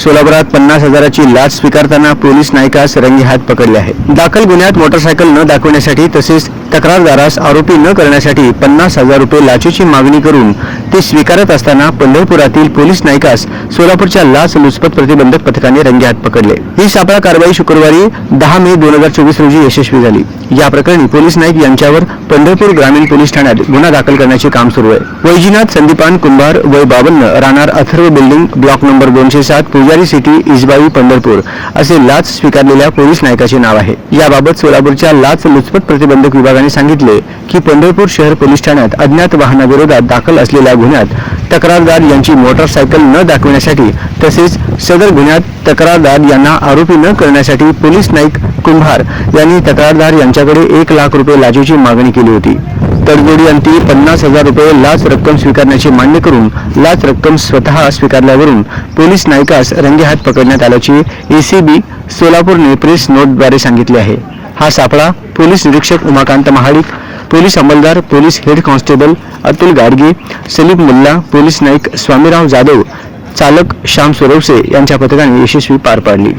सोलापुरात पन्नास हजाराची लाच स्वीकारताना पोलीस नायकास रंगी हात पकडले आहे दाखल गुन्ह्यात मोटरसायकल न दाखवण्यासाठी तसेच तक्रारदारास आरोपी न करण्यासाठी पन्नास हजार रुपये लाचेची मागणी करून ते स्वीकारत असताना पंढरपुरातील पोलीस नायकास सोलापूरच्या लाच लुचपत प्रतिबंधक पथकाने रंगे हात पकडले. ही सापळा कारवाई शुक्रवारी दहा मे दोन हजार चोवीस रोजी यशस्वी झाली. या प्रकरणी पोलीस नाईक यांच्यावर पंढरपूर ग्रामीण पोलीस ठाण्यात गुन्हा दाखल करण्याचे काम सुरू आहे. वैजीनाथ संदीपान कुंभार वय बावन्न राहणार अथर्व बिल्डिंग ब्लॉक नंबर दोनशे सात पुजारी सिटी इजबाई पंढरपूर असे लाच स्वीकारलेल्या पोलीस नायकाचे नाव आहे. याबाबत सोलापूरच्या लाच लुचपत प्रतिबंधक विभागाने सांगितले की पंढरपूर शहर पोलीस ठाण्यात अज्ञात वाहनाविरोधात दाखल असलेल्या गुन्ह्यात तक्रारदार यांची मोटरसायकल न दाखविण्यासाठी तसेच सदर गुन्ह्यात तक्रारदार यांना आरोपी न करण्यासाठी पोलीस नाईक कुंभार यांनी तक्रारदार यांच्याकडे एक लाख रुपये लाचेची मागणी केली होती. तडजोडीअंती पन्नास हजार रुपये लाच रक्कम स्वीकारण्याची मान्य करून लाच रक्कम स्वतः स्वीकारल्यावरून पोलीस नायकास रंगेहात पकडण्यात आल्याचे एसीबी सोलापूरने प्रेस नोटद्वारे सांगितले आहे. हा सापळा पोलीस निरीक्षक Umakant Mahadik police अंमलदार police head constable Atul Gadge Salim Mulla police Naik Swamirao Jadhav चालक श्याम सुरवसे यांच्या पथकाने यशस्वी पार पाडली.